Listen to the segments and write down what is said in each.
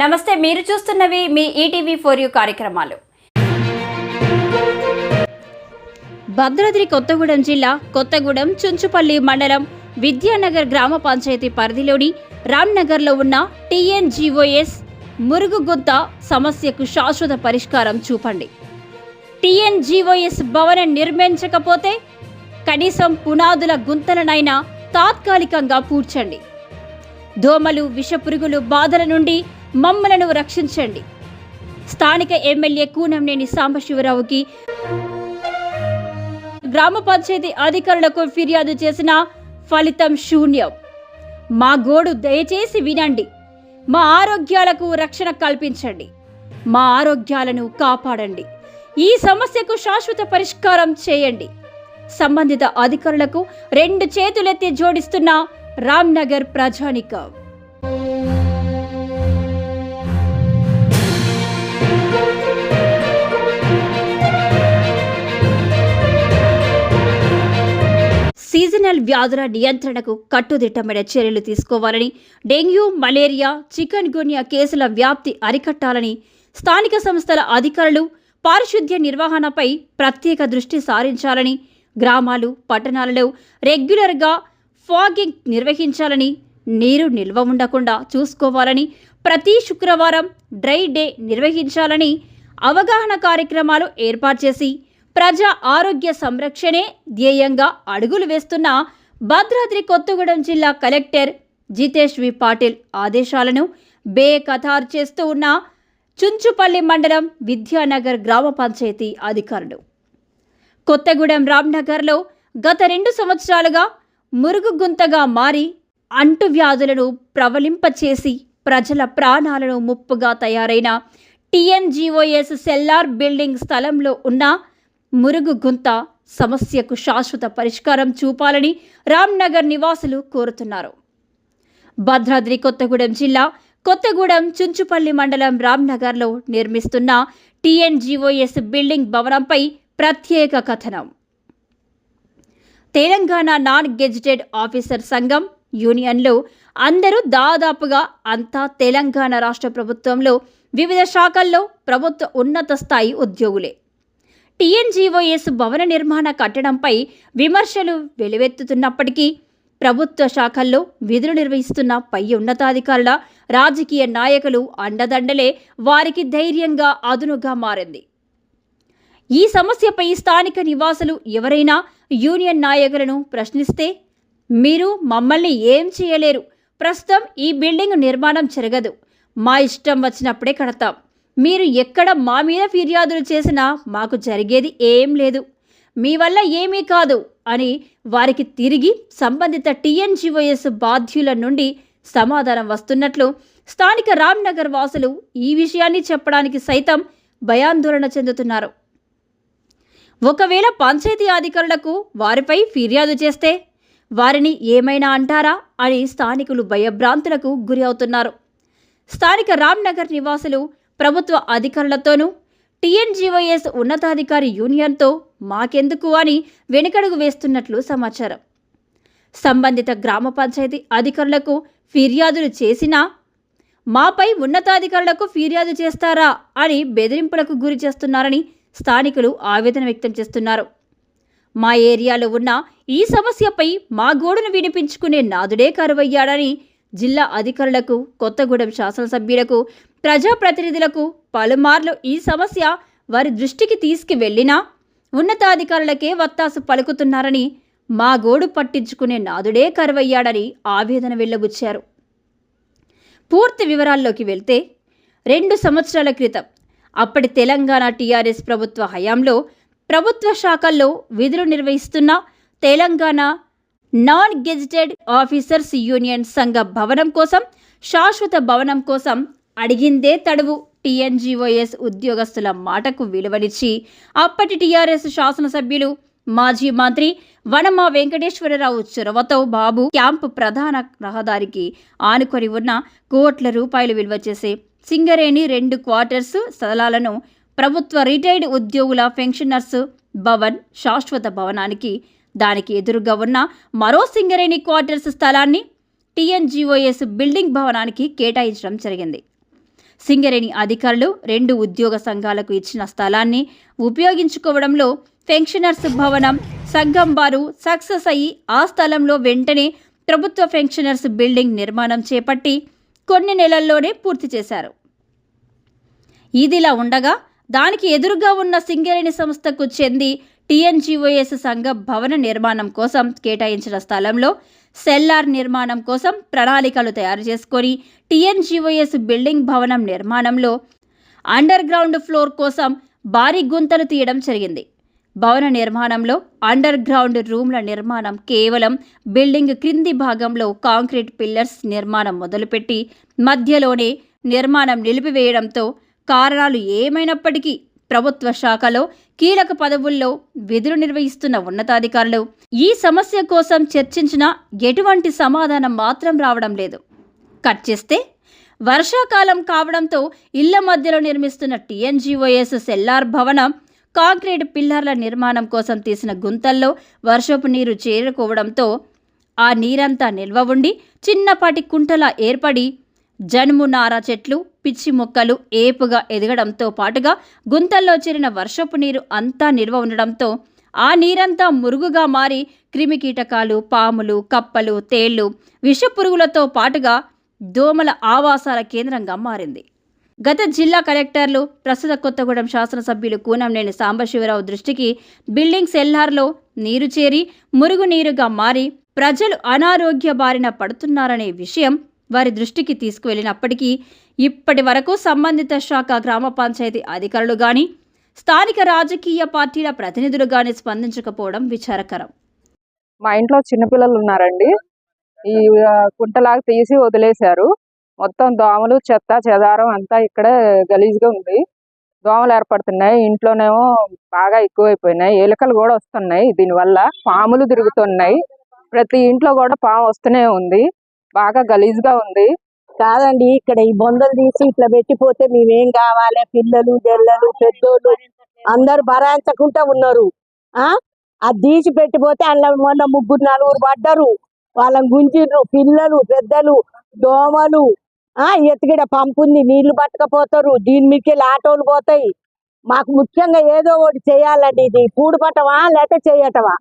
నమస్తే మీరు చూస్తున్నవి మీ ఈటీవీ ఫోర్ యూ కార్యక్రమాలు. భద్రాద్రి కొత్తగూడెం జిల్లా కొత్తగూడెం చుంచుపల్లి మండలం విద్యానగర్ గ్రామ పంచాయతీ పరిధిలోని రామ్నగర్లో ఉన్న టీఎన్జిఓఎస్ మురుగుగుంత సమస్యకు శాశ్వత పరిష్కారం చూపండి. టీఎన్జిఓఎస్ భవనం నిర్మించకపోతే కనీసం పునాదుల గుంతలనైనా తాత్కాలికంగా పూడ్చండి. దోమలు విషపురుగులు బాధల నుండి మమ్మలను రక్షించండి. స్థానిక ఎమ్మెల్యే కూనంనేని సాంబశివరావుకి గ్రామ పంచాయతీ అధికారులకు ఫిర్యాదు చేసిన ఫలితం శూన్యం. మా గోడు దయచేసి వినండి. మా ఆరోగ్యాలకు రక్షణ కల్పించండి. మా ఆరోగ్యాలను కాపాడండి. ఈ సమస్యకు శాశ్వత పరిష్కారం చేయండి. సంబంధిత అధికారులకు రెండు చేతులెత్తి జోడిస్తున్న రామ్నగర్ ప్రజానికం. సీజనల్ వ్యాధుల నియంత్రణకు కట్టుదిట్టమైన చర్యలు తీసుకోవాలని డెంగ్యూ మలేరియా చికెన్ గున్యా కేసుల వ్యాప్తి అరికట్టాలని స్థానిక సంస్థల అధికారులు పారిశుద్ధ్య నిర్వహణపై ప్రత్యేక దృష్టి సారించాలని గ్రామాలు పట్టణాలలో రెగ్యులర్గా ఫాగింగ్ నిర్వహించాలని నీరు నిల్వ ఉండకుండా చూసుకోవాలని ప్రతి శుక్రవారం డ్రై డే నిర్వహించాలని అవగాహన కార్యక్రమాలు ఏర్పాటు చేసి ప్రజా ఆరోగ్య సంరక్షణే ధ్యేయంగా అడుగులు వేస్తున్న భద్రాద్రి కొత్తగూడెం జిల్లా కలెక్టర్ జితేష్ వి. పాటిల్ ఆదేశాలను బేఖతారు చేస్తూ ఉన్న చుంచుపల్లి మండలం విద్యానగర్ గ్రామ పంచాయతీ అధికారులు. కొత్తగూడెం రామ్నగర్లో గత రెండు సంవత్సరాలుగా మురుగు గుంతగా మారి అంటువ్యాధులను ప్రవలింపచేసి ప్రజల ప్రాణాలను ముప్పుగా తయారైన టీఎన్జీఓఎస్ సెల్లార్ బిల్డింగ్ స్థలంలో ఉన్న మురుగు గుంత సమస్యకు శాశ్వత పరిష్కారం చూపాలని రామ్నగర్ నివాసులు కోరుతున్నారు. భద్రాద్రి కొత్తగూడెం జిల్లా కొత్తగూడెం చుంచుపల్లి మండలం రామ్నగర్లో నిర్మిస్తున్న టీఎన్జీఓఎస్ బిల్డింగ్ భవనంపై ప్రత్యేక కథనం. తెలంగాణ నాన్ గెజిటెడ్ ఆఫీసర్ సంఘం యూనియన్లో అందరూ దాదాపుగా అంతా తెలంగాణ రాష్ట్ర ప్రభుత్వంలో వివిధ శాఖల్లో ప్రభుత్వ ఉన్నత స్థాయి ఉద్యోగులే. టీఎన్జీఓఎస్ భవన నిర్మాణ కట్టడంపై విమర్శలు వెలువెత్తుతున్నప్పటికీ ప్రభుత్వ శాఖల్లో విధులు నిర్వహిస్తున్న పై ఉన్నతాధికారుల రాజకీయ నాయకులు అండదండలే వారికి ధైర్యంగా అదునుగా మారింది. ఈ సమస్యపై స్థానిక నివాసులు ఎవరైనా యూనియన్ నాయకులను ప్రశ్నిస్తే మీరు మమ్మల్ని ఏం చేయలేరు ప్రస్తుతం ఈ బిల్డింగ్ నిర్మాణం జరగదు మా ఇష్టం వచ్చినప్పుడే కడతాం. మీరు ఎక్కడ మా మీద ఫిర్యాదులు చేసినా మాకు జరిగేది ఏం లేదు. మీ వల్ల ఏమీ కాదు అని వారికి తిరిగి సంబంధిత టీఎన్జీఓఎస్ బాధ్యుల నుండి సమాధానం వస్తున్నట్లు స్థానిక రామ్నగర్ వాసులు ఈ విషయాన్ని చెప్పడానికి సైతం భయాందోళన చెందుతున్నారు. ఒకవేళ పంచాయతీ అధికారులకు వారిపై ఫిర్యాదు చేస్తే వారిని ఏమైనా అంటారా అని స్థానికులు భయభ్రాంతులకు గురి అవుతున్నారు. స్థానిక రామ్నగర్ నివాసులు ప్రభుత్వ అధికారులతోనూ టీఎన్జీవైఎస్ ఉన్నతాధికారి యూనియన్తో మాకెందుకు అని వెనుకడుగు వేస్తున్నట్లు సమాచారం. సంబంధిత గ్రామ పంచాయతీ అధికారులకు ఫిర్యాదులు చేసినా మాపై ఉన్నతాధికారులకు ఫిర్యాదు చేస్తారా అని బెదిరింపులకు గురి చేస్తున్నారని స్థానికులు ఆవేదన వ్యక్తం చేస్తున్నారు. మా ఏరియాలో ఉన్న ఈ సమస్యపై మా గోడును వినిపించుకునే నాదుడే కరువయ్యాడని జిల్లా అధికారులకు కొత్తగూడెం శాసనసభ్యులకు ప్రజాప్రతినిధులకు పలుమార్లు ఈ సమస్య వారి దృష్టికి తీసుకువెళ్ళినా ఉన్నతాధికారులకే వత్తాసు పలుకుతున్నారని మా గోడు పట్టించుకునే నాదుడే కరువయ్యాడని ఆవేదన వెళ్ళబుచ్చారు పూర్తి వివరాల్లోకి వెళ్తే రెండు సంవత్సరాల క్రితం అప్పటి తెలంగాణ టీఆర్ఎస్ ప్రభుత్వ హయాంలో ప్రభుత్వ శాఖల్లో విధులు నిర్వహిస్తున్న Telangana non gazetted officers union సంఘ భవనం కోసం శాశ్వత భవనం కోసం అడిగిందే తడువు. టీఎన్జీఓఎస్ ఉద్యోగస్తుల మాటకు విలువనిచ్చి అప్పటి టీఆర్ఎస్ శాసనసభ్యులు మాజీ మంత్రి వనమా వెంకటేశ్వరరావు చొరవతో బాబు క్యాంపు ప్రధాన రహదారికి ఆనుకొని ఉన్న కోట్ల రూపాయలు విలువ చేసే సింగరేణి రెండు క్వార్టర్స్ స్థలాలను ప్రభుత్వ రిటైర్డ్ ఉద్యోగుల పెన్షనర్స్ భవన్ శాశ్వత భవనానికి దానికి ఎదురుగా ఉన్న మరో సింగరేణి క్వార్టర్స్ స్థలాన్ని T N G O S building భవనానికి కేటాయించడం జరిగింది. సింగరేణి అధికారులు రెండు ఉద్యోగ సంఘాలకు ఇచ్చిన స్థలాన్ని ఉపయోగించుకోవడంలో పెన్షనర్స్ భవనం సంఘం వారు సక్సెస్ అయ్యి ఆ స్థలంలో వెంటనే ప్రభుత్వ పెన్షనర్స్ బిల్డింగ్ నిర్మాణం చేపట్టి కొన్ని నెలల్లోనే పూర్తి చేశారు. ఇదిలా ఉండగా దానికి ఎదురుగా ఉన్న సింగరేణి సంస్థకు చెంది టీఎన్జీఓఎస్ సంఘ భవన నిర్మాణం కోసం కేటాయించిన స్థలంలో సెల్లార్ నిర్మాణం కోసం ప్రణాళికలు తయారు చేసుకొని టీఎన్జీఓఎస్ బిల్డింగ్ భవనం నిర్మాణంలో అండర్ గ్రౌండ్ ఫ్లోర్ కోసం భారీ గుంతలు తీయడం జరిగింది. భవన నిర్మాణంలో అండర్ గ్రౌండ్ రూమ్ల నిర్మాణం కేవలం బిల్డింగ్ క్రింది భాగంలో కాంక్రీట్ పిల్లర్స్ నిర్మాణం మొదలుపెట్టి మధ్యలోనే నిర్మాణం నిలిపివేయడంతో కారణాలు ఏమైనప్పటికీ ప్రభుత్వ శాఖలో కీలక పదవుల్లో విధులు నిర్వహిస్తున్న ఉన్నతాధికారులు ఈ సమస్య కోసం చర్చించిన ఎటువంటి సమాధానం మాత్రం రావడం లేదు. కట్ చేస్తే వర్షాకాలం కావడంతో ఇళ్ళ మధ్యలో నిర్మిస్తున్న టీఎన్జీఓఎస్ సెల్లార్ భవనం కాంక్రీట్ పిల్లర్ల నిర్మాణం కోసం తీసిన గుంతల్లో వర్షపు నీరు చేరుకోవడంతో ఆ నీరంతా నిల్వ ఉండి చిన్నపాటి కుంటలా ఏర్పడి జనుము నార చెట్లు పిచ్చి మొక్కలు ఏపుగా ఎదగడంతో పాటుగా గుంతల్లో చేరిన వర్షపు నీరు అంతా నిల్వ ఉండడంతో ఆ నీరంతా మురుగుగా మారి క్రిమికీటకాలు పాములు కప్పలు తేళ్ళు విషపురుగులతో పాటుగా దోమల ఆవాసాల కేంద్రంగా మారింది. గత జిల్లా కలెక్టర్లు ప్రస్తుత కొత్తగూడెం శాసనసభ్యులు కూనంనేని సాంబశివరావు దృష్టికి బిల్డింగ్ సెల్లార్లో నీరు చేరి మురుగునీరుగా మారి ప్రజలు అనారోగ్య బారిన పడుతున్నారనే విషయం వారి దృష్టికి తీసుకువెళ్ళినప్పటికీ ఇప్పటి వరకు సంబంధిత శాఖ గ్రామ పంచాయతీ అధికారులు గాని స్థానిక రాజకీయ పార్టీల ప్రతినిధులు గాని స్పందించకపోవడం విచారకరం. మా ఇంట్లో చిన్నపిల్లలు ఉన్నారండి. ఈ కుంటలాగా తీసి వదిలేశారు. మొత్తం దోమలు చెత్త చెదారం అంతా ఇక్కడే గలీజ్గా ఉంది. దోమలు ఏర్పడుతున్నాయి. ఇంట్లోనేమో బాగా ఎక్కువైపోయినాయి. ఎలుకలు కూడా వస్తున్నాయి. దీనివల్ల పాములు తిరుగుతున్నాయి. ప్రతి ఇంట్లో కూడా పాము వస్తూనే ఉంది. బాగా గలీజ్గా ఉంది. కాదండి ఇక్కడ ఈ బొందలు తీసి ఇట్లా పెట్టిపోతే మేమేం కావాలి? పిల్లలు జల్లలు పెద్దోళ్ళు అందరు భరాయించకుండా ఉన్నారు. ఆ? అది తీసి పెట్టిపోతే అందులో మొన్న ముగ్గురు నలుగురు పడ్డరు. వాళ్ళని గుంజిర్రు. పిల్లలు పెద్దలు దోమలు ఆ? ఎత్తుగడ పంపుంది. నీళ్ళు పట్టకపోతారు. దీని మీదకి ఆటోలు పోతాయి. మాకు ముఖ్యంగా ఏదో ఒకటి చేయాలండి ఇది. పూడు పట్టవా లేకపోతే చేయటమా?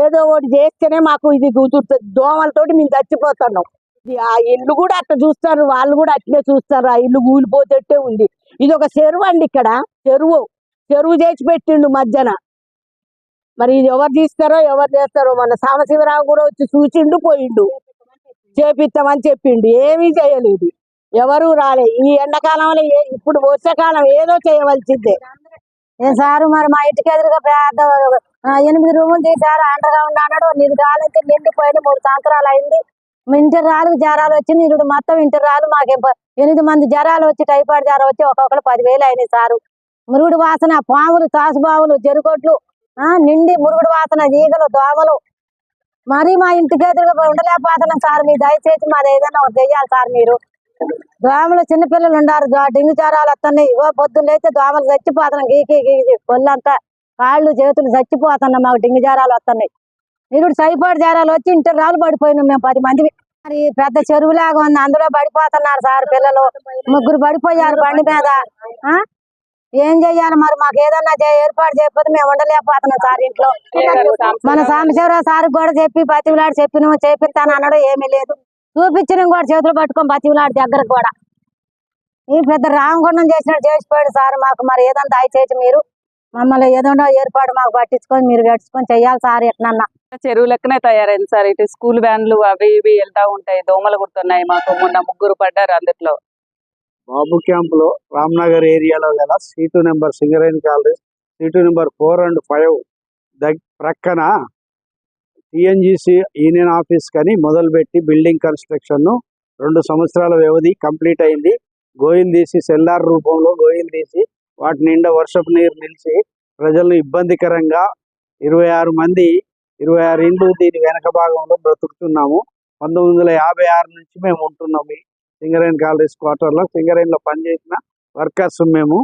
ఏదో ఒకటి చేస్తేనే మాకు ఇది కుదురుతుంది. దోమలతోటి మేము చచ్చిపోతున్నాం. ఆ ఇల్లు కూడా అట్లా చూస్తారు వాళ్ళు కూడా అట్లే చూస్తారు. ఆ ఇల్లు కూలిపోతేట్టే ఉంది. ఇది ఒక చెరువు అండి ఇక్కడ చెరువు. చెరువు చేసి పెట్టిండు మధ్యన. మరి ఇది ఎవరు తీస్తారో ఎవరు చేస్తారో మన సామశివరావు కూడా వచ్చి చూచిండు పోయిండు. చేపిస్తామని చెప్పిండు. ఏమీ చేయలేదు. ఎవరు రాలే. ఈ ఎండాకాలంలో ఇప్పుడు వర్షాకాలం ఏదో చేయవలసిందే. ఏ సారు మరి మా ఇంటికి ఎదురుగా పెద్ద ఎనిమిది రూములు తీసారు అండగా ఉన్నాడు నీరు కాలంటే నిండిపోయిన మూడు సంవత్సరాలు అయింది ఇంటర్ రాలు జ్వరాలు వచ్చి నీరుడు మొత్తం ఇంటర్ రాళ్ళు మాకు ఎనిమిది మంది జ్వరాలు వచ్చి టైఫాయిడ్ జ్వరం వచ్చి ఒక్కొక్కరు పదివేలు అయినాయి సారు మురుగుడు వాసన పాములు తాసుబావులు జరుకొట్లు ఆ నిండి మురుగుడు వాసన ఈగలు దోమలు మరి మా ఇంటికి ఎదురుగా ఉండలేకపోతున్నాం సార్ మీరు దయచేసి మాది ఏదైనా ఒకటి చెయ్యాలి సార్ మీరు దోమలు చిన్నపిల్లలు ఉండారు దో- డెంగ్యూ జ్వరాలు వస్తున్నాయి ఓ పొద్దున్న లేస్తే దోమలు చచ్చిపోతున్నాం గీకి గీకి కొల్లంతా కాళ్ళు చేతులు చచ్చిపోతున్నాం మాకు డింగి జారాలు వస్తున్నాయి. నిరుడు టైఫాయిడ్ జారాలు వచ్చి ఇంటర్ రాళ్ళు పడిపోయినాం మేము పది మంది. మరి పెద్ద చెరువులాగా ఉంది అందులో పడిపోతున్నారు సార్ పిల్లలు. ముగ్గురు పడిపోయారు బండి మీద. ఆ? ఏం చెయ్యాలి మరి? మాకు ఏదన్నా ఏర్పాటు చేయకపోతే మేము ఉండలేకపోతున్నాం సార్ ఇంట్లో. మన సాంబశివరావు సార్ కూడా చెప్పి బతివిలాడు చెప్పిన చేపిస్తాను అనడం ఏమీ లేదు. చూపించిన కూడా చేతులు పట్టుకొని బతివిలాడు దగ్గర కూడా. ఈ పెద్ద రామగుండం చేసినట్టు చేసిపోయాడు సార్ మాకు. మరి ఏదన్నా దయచేసి మీరు మమ్మల్ని ఏదన్నా ఏర్పాటు మాకు పట్టించుకొని మీరు గడుచుకొని చెయ్యాలి సార్ ఎట్లన్నా చెరువు లెక్కనే తయారైంది సార్. ఇటు స్కూల్ వ్యాన్లు అవి ఇవి వెళ్తా ఉంటాయి. దోమలు కుడుతున్నాయి మాకు. మొన్న ముగ్గురు పడ్డారు అందులో బాబు క్యాంప్లో రామ్నగర్ ఏరియాలో గల seat number Singareni colony seat number four and five దగ్ ప్రక్కన టిఎన్జిసి యూనియన్ ఆఫీస్ కని మొదలుపెట్టి బిల్డింగ్ కన్స్ట్రక్షన్ను రెండు సంవత్సరాల వ్యవధి కంప్లీట్ అయింది. గోయిల్ తీసి సెల్లార్ రూపంలో గోయిల్ తీసి వాటి నిండా వర్షపు నీరు నిలిచి ప్రజలను ఇబ్బందికరంగా ఇరవై ఆరు మంది ఇరవై ఆరు ఇండ్లు దీని వెనక భాగంలో బ్రతుకుతున్నాము. పంతొమ్మిది వందల యాభై ఆరు నుంచి మేము ఉంటున్నాము ఈ సింగరేణి కాలనీస్ క్వార్టర్లో. సింగరేణిలో పనిచేసిన వర్కర్స్ మేము.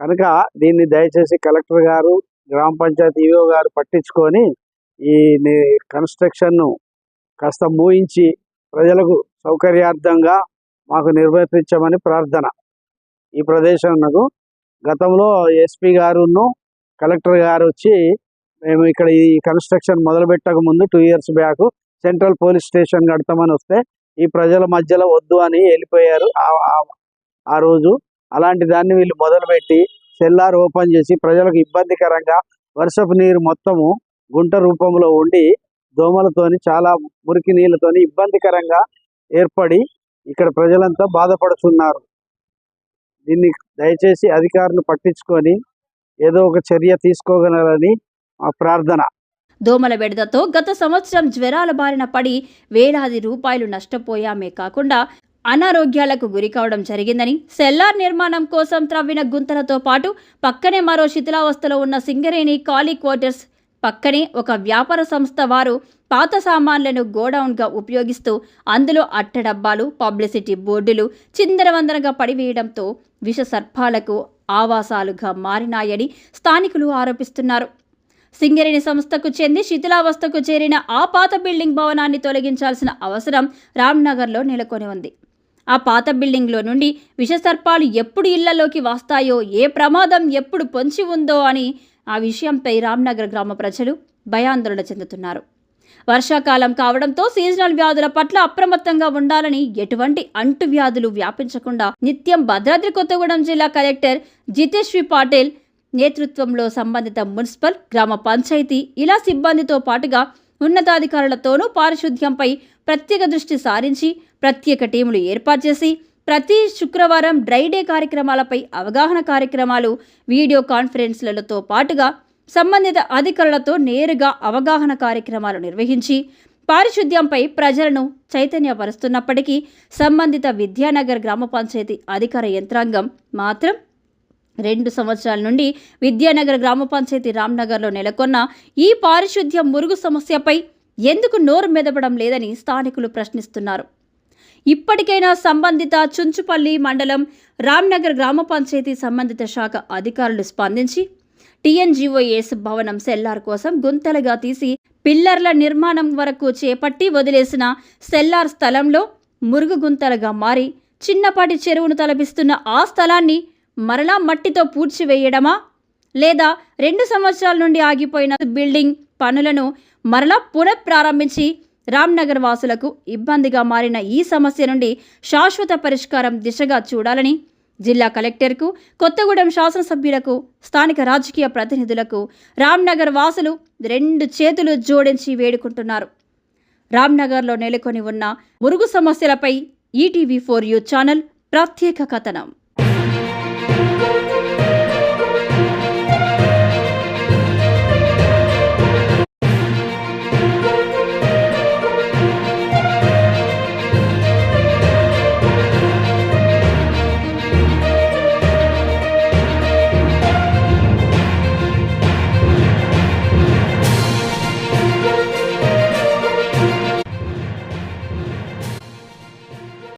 కనుక దీన్ని దయచేసి కలెక్టర్ గారు గ్రామ పంచాయతీ ఈఓ గారు పట్టించుకొని ఈ కన్స్ట్రక్షన్ను కాస్త మూయించి ప్రజలకు సౌకర్యార్థంగా మాకు నిర్వర్తించమని ప్రార్థన. ఈ ప్రదేశంకు గతంలో ఎస్పీ గారును కలెక్టర్ గారు వచ్చి మేము ఇక్కడ ఈ కన్స్ట్రక్షన్ మొదలు పెట్టక ముందు two years back central police station కడతామని వస్తే ఈ ప్రజల మధ్యలో వద్దు అని వెళ్ళిపోయారు. ఆ- ఆ రోజు అలాంటి దాన్ని వీళ్ళు మొదలుపెట్టి సెల్లార్ ఓపెన్ చేసి ప్రజలకు ఇబ్బందికరంగా వర్షపు నీరు మొత్తము గుంట రూపంలో ఉండి దోమలతోని చాలా మురికి నీళ్ళతోని ఇబ్బందికరంగా ఏర్పడి ఇక్కడ ప్రజలంతా బాధపడుతున్నారు. దీన్ని దయచేసి అధికారులు పట్టించుకొని ఏదో ఒక చర్య తీసుకోగలరని మా ప్రార్థన. దోమల బెడదతో గత సంవత్సరం జ్వరాల బారిన పడి వేలాది రూపాయలు నష్టపోయామే కాకుండా అనారోగ్యాలకు గురి కావడం జరిగిందని సెల్లార్ నిర్మాణం కోసం త్రవ్విన గుంతలతో పాటు పక్కనే మరో శిథిలావస్థలో ఉన్న సింగరేణి ఖాళీ క్వార్టర్స్ పక్కనే ఒక వ్యాపార సంస్థ వారు పాత సామాన్లను గోడౌన్గా ఉపయోగిస్తూ అందులో అట్టడబ్బాలు పబ్లిసిటీ బోర్డులు చిందరవందరగా పడివేయడంతో విష సర్పాలకు ఆవాసాలుగా మారినాయని స్థానికులు ఆరోపిస్తున్నారు. సింగరేణి సంస్థకు చెంది శిథిలావస్థకు చేరిన ఆ పాత బిల్డింగ్ భవనాన్ని తొలగించాల్సిన అవసరం రామ్నగర్లో నెలకొని ఉంది. ఆ పాత బిల్డింగ్లో నుండి విషసర్పాలు ఎప్పుడు ఇళ్ళలోకి వస్తాయో ఏ ప్రమాదం ఎప్పుడు పొంచి ఉందో అని ఆ విషయంపై రామ్నగర్ గ్రామ ప్రజలు భయాందోళన చెందుతున్నారు. వర్షాకాలం కావడంతో సీజనల్ వ్యాధుల పట్ల అప్రమత్తంగా ఉండాలని ఎటువంటి అంటువ్యాధులు వ్యాపించకుండా నిత్యం భద్రాద్రి కొత్తగూడెం జిల్లా కలెక్టర్ జితేశ్వి పాటిల్ నేతృత్వంలో సంబంధిత మున్సిపల్ గ్రామ పంచాయతీ ఇలా సిబ్బందితో పాటుగా ఉన్నతాధికారులతోనూ పారిశుద్ధ్యంపై ప్రత్యేక దృష్టి సారించి ప్రత్యేక టీములు ఏర్పాటు చేసి ప్రతి శుక్రవారం డ్రై డే కార్యక్రమాలపై అవగాహన కార్యక్రమాలు వీడియో కాన్ఫరెన్స్లతో పాటుగా సంబంధిత అధికారులతో నేరుగా అవగాహన కార్యక్రమాలు నిర్వహించి పారిశుద్ధ్యంపై ప్రజలను చైతన్యపరుస్తున్నప్పటికీ సంబంధిత విద్యానగర్ గ్రామ పంచాయతీ అధికార యంత్రాంగం మాత్రం రెండు సంవత్సరాల నుండి విద్యానగర్ గ్రామ పంచాయతీ రామ్నగర్లో నెలకొన్న ఈ పారిశుద్ధ్యం మురుగు సమస్యపై ఎందుకు నోరు మెదపడం లేదని స్థానికులు ప్రశ్నిస్తున్నారు. ఇప్పటికైనా సంబంధిత చుంచుపల్లి మండలం రామ్నగర్ గ్రామ పంచాయతీ సంబంధిత శాఖ అధికారులు స్పందించి టీఎన్జీఓఎస్ భవనం సెల్లార్ కోసం గుంతలుగా తీసి పిల్లర్ల నిర్మాణం వరకు చేపట్టి వదిలేసిన సెల్లార్ స్థలంలో మురుగు గుంతలుగా మారి చిన్నపాటి చెరువును తలపిస్తున్న ఆ స్థలాన్ని మరలా మట్టితో పూడ్చివేయడమా? లేదా రెండు సంవత్సరాల నుండి ఆగిపోయిన బిల్డింగ్ పనులను మరలా పునఃప్రారంభించి రామ్నగర్ వాసులకు ఇబ్బందిగా మారిన ఈ సమస్య నుండి శాశ్వత పరిష్కారం దిశగా చూడాలని జిల్లా కలెక్టర్కు కొత్తగూడెం శాసనసభ్యులకు స్థానిక రాజకీయ ప్రతినిధులకు రామ్నగర్ వాసులు రెండు చేతులు జోడించి వేడుకుంటున్నారు. రామ్నగర్లో నెలకొని ఉన్న మురుగు సమస్యలపై ఈటీవీ ఫోర్ యూ ఛానల్ ప్రత్యేక కథనం.